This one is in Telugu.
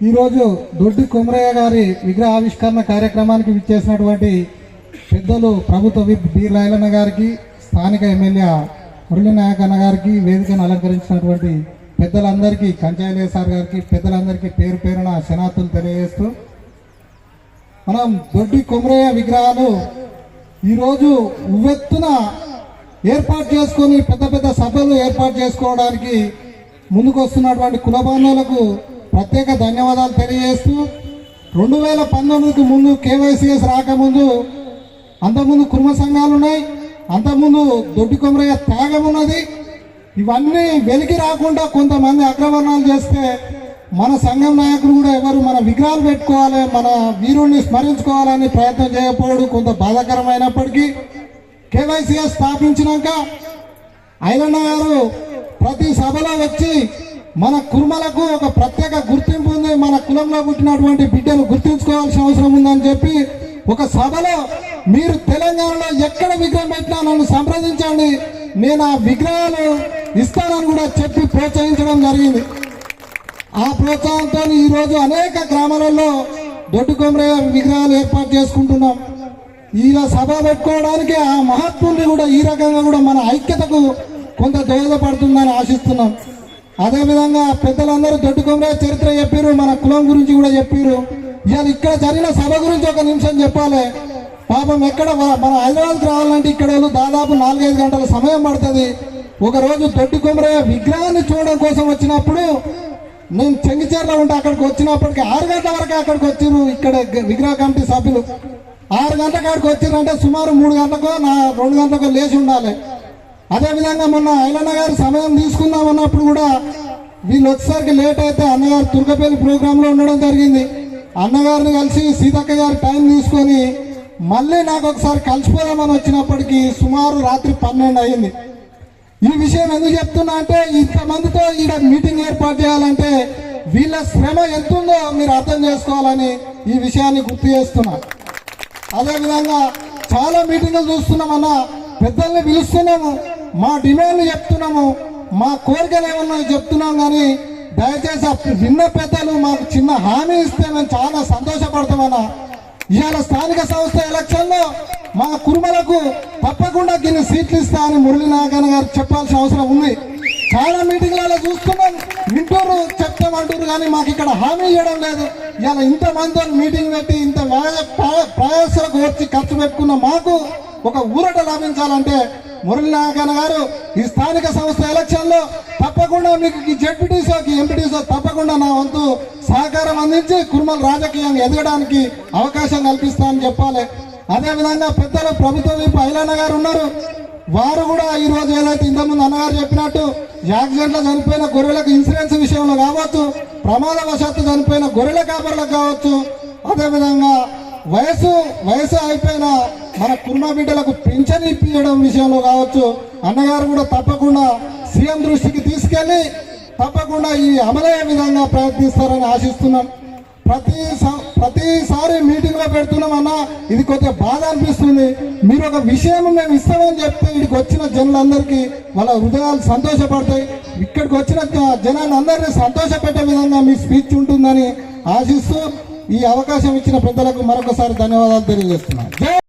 ఈరోజు దొడ్డి కొమరయ్య గారి విగ్రహ ఆవిష్కరణ కార్యక్రమానికి విచ్చేసినటువంటి పెద్దలు ప్రభుత్వ విప్ బి లైలన్న గారికి స్థానిక ఎమ్మెల్యే మురళీ నాయక్ అన్న గారికి వేదికను అలంకరించినటువంటి పెద్దలందరికీ కంచాయలే సార్ గారికి పెద్దలందరికీ పేరు పేరున శనాతులు తెలియజేస్తూ మనం దొడ్డి కొమరయ్య విగ్రహాలు ఈరోజు ఉవ్వెత్తున ఏర్పాటు చేసుకొని పెద్ద పెద్ద సభలు ఏర్పాటు చేసుకోవడానికి ముందుకు వస్తున్నటువంటి కులబాంధవులకు ప్రత్యేక ధన్యవాదాలు తెలియజేస్తూ రెండు వేల పంతొమ్మిదికి ముందు కేవైసీఎస్ రాకముందు అంతకుముందు కుర్మ సంఘాలు ఉన్నాయి అంతకుముందు దొడ్డి కొమరయ్య త్యాగం ఉన్నది. ఇవన్నీ వెలికి రాకుండా కొంతమంది అగ్రవర్ణాలు చేస్తే మన సంఘం నాయకులు కూడా ఎవరు మన విగ్రహాలు పెట్టుకోవాలి మన వీరుణ్ణి స్మరించుకోవాలని ప్రయత్నం చేయకపోవడం కొంత బాధాకరమైనప్పటికీ కేవైసీఎస్ స్థాపించినాక ఐలన్న గారు ప్రతి సభలో వచ్చి మన కుర్మలకు ఒక ప్రత్యేక గుర్తింపు ఉంది. మన కులంలో పుట్టినటువంటి బిడ్డను గుర్తించుకోవాల్సిన అవసరం ఉందని చెప్పి ఒక సభలో మీరు తెలంగాణలో ఎక్కడ విగ్రహం పెట్టినా నన్ను సంప్రదించండి. నేను ఆ విగ్రహాలు ఇస్తానని కూడా చెప్పి ప్రోత్సహించడం జరిగింది. ఆ ప్రోత్సాహంతో ఈరోజు అనేక గ్రామాలలో దొడ్డు కొమరయ్య విగ్రహాలు ఏర్పాటు చేసుకుంటున్నాం. ఇలా సభ పెట్టుకోవడానికి ఆ మహాత్ముల్ని కూడా ఈ రకంగా కూడా మన ఐక్యతకు కొంత దోహదపడుతుందని ఆశిస్తున్నాం. అదేవిధంగా పెద్దలందరూ దొడ్డుకొమరే చరిత్ర చెప్పారు మన కులం గురించి కూడా చెప్పారు ఇవాళ ఇక్కడ జరిగిన సభ గురించి ఒక నిమిషం చెప్పాలి. పాపం ఎక్కడ మన హైదరాబాద్కి రావాలంటే ఇక్కడ వాళ్ళు దాదాపు నాలుగైదు గంటల సమయం పడుతుంది. ఒకరోజు దొడ్డి విగ్రహాన్ని చూడడం కోసం వచ్చినప్పుడు నేను చెంగిచేర్లో ఉంటే అక్కడికి వచ్చినప్పటికి ఆరు గంటల వరకు అక్కడికి వచ్చిర్రు ఇక్కడ విగ్రహ కమిటీ సభ్యులు. ఆరు గంటల కాడికి వచ్చిర్రంటే సుమారు మూడు గంటలకు నా రెండు గంటలకు లేచి ఉండాలి. అదేవిధంగా మొన్న ఐలన్న గారు సమయం తీసుకుందాం అన్నప్పుడు కూడా వీళ్ళు వచ్చేసరికి లేట్ అయితే అన్నగారు తుర్కపల్లి ప్రోగ్రాంలో ఉండడం జరిగింది. అన్నగారిని కలిసి సీతక్క గారు టైం తీసుకొని మళ్ళీ నాకు ఒకసారి కలిసిపోదామని వచ్చినప్పటికీ సుమారు రాత్రి పన్నెండు అయింది. ఈ విషయం ఎందుకు చెప్తున్నా అంటే ఇంతమందితో ఈడ మీటింగ్ ఏర్పాటు చేయాలంటే వీళ్ళ శ్రమ ఎంతుందో మీరు అర్థం చేసుకోవాలని ఈ విషయాన్ని గుర్తు చేస్తున్నా. అదేవిధంగా చాలా మీటింగులు చూస్తున్నామన్నా పెద్దల్ని పిలుస్తున్నాము. మా డిమాండ్లు చెప్తున్నాము మా కోరికలు ఏమన్నా చెప్తున్నాం కానీ దయచేసి ఆ చిన్న పెద్దలు మాకు చిన్న హామీ ఇస్తే మేము చాలా సంతోషపడతామన్నా. ఇవాళ స్థానిక సంస్థ ఎలక్షన్లో మా కుర్మలకు తప్పకుండా గిన్ని సీట్లు ఇస్తా అని మురళీ గారు చెప్పాల్సిన అవసరం ఉంది. చాలా మీటింగ్లలో చూస్తున్నాం వింటూరు చెప్తామంటారు కానీ మాకు ఇక్కడ హామీ ఇవ్వడం లేదు. ఇవాళ ఇంత మీటింగ్ పెట్టి ఇంత ప్రయాసాలకు వచ్చి ఖర్చు పెట్టుకున్న మాకు ఒక ఊరట లభించాలంటే మురళీనారాయణ గారు ఈ స్థానిక సంస్థ ఎలక్షన్లో తప్పకుండా మీకు ఈ జడ్పీటీసోకి ఎంపీటీసో తప్పకుండా నా వంతు సహకారం అందించి కుర్మల్ రాజకీయంగా ఎదగడానికి అవకాశం కల్పిస్తానని చెప్పాలి. అదేవిధంగా పెద్దలు ప్రభుత్వ వైపు ఐలాన్న గారు ఉన్నారు. వారు కూడా ఈ రోజు ఏదైతే ఇంతకుముందు అన్నగారు చెప్పినట్టు యాక్సిడెంట్లో చనిపోయిన గొర్రెలకు ఇన్సూరెన్స్ విషయంలో కావచ్చు ప్రమాదవశాత్తు చనిపోయిన గొర్రెల కాపర్లకు కావచ్చు అదేవిధంగా వయసు వయసు అయిపోయిన మన కుర్మ బిడ్డలకు పింఛన్ ఇప్పించడం విషయంలో కావచ్చు అన్నగారు కూడా తప్పకుండా సీఎం దృష్టికి తీసుకెళ్ళి తప్పకుండా ఈ అమలయ్యే విధంగా ప్రయత్నిస్తారని ఆశిస్తున్నాం. ప్రతి ప్రతిసారి మీటింగ్లో పెడుతున్నామన్నా ఇది కొద్దిగా బాధ అనిపిస్తుంది. మీరు ఒక విషయం మేము ఇస్తామని చెప్తే ఇక్కడికి వచ్చిన జనులందరికీ వాళ్ళ హృదయాలు సంతోషపడతాయి. ఇక్కడికి వచ్చిన జ- జనాన్ని అందరినీ సంతోషపెట్టే విధంగా మీ స్పీచ్ ఉంటుందని ఆశిస్తూ ఈ అవకాశం ఇచ్చిన పెద్దలకు మరొకసారి ధన్యవాదాలు తెలియజేస్తున్నాను